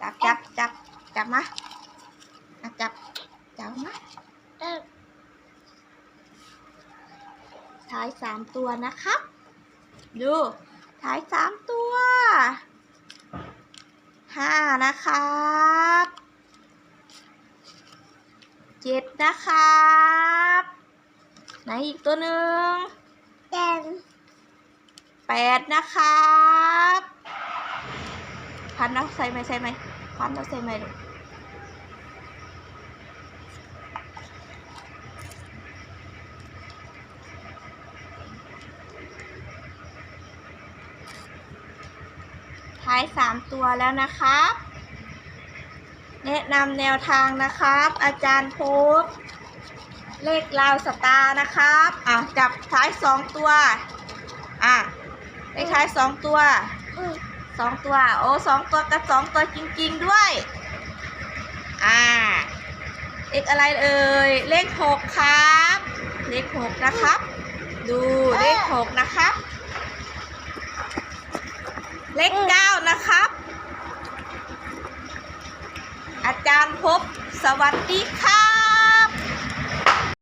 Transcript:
จับจับจับจับมาอะจับจับมาเออท้ายสามตัวนะครับดูท้ายสามตัวห้านะครับเจ็ดนะครับไหนอีกตัวหนึ่งแดงแปดนะครับันเอาใส่ไหมใส่ไหมพันเอาใส่ไหมลูกท้ายสามตัวแล้วนะครับ แนะนำแนวทางนะครับ อาจารย์พบเลขลาวสตาร์นะครับอะจับท้ายสองตัว อะเลขท้ายสองตัว สองตัว โอ้สองตัวกับสองตัวจริง ๆ ด้วย อ่า เลขอะไรเอ่ย เลขหกครับ เลขหกนะครับ ดูเลขหกนะครับ เลขเก้านะครับ อาจารย์พบ สวัสดีค่ะ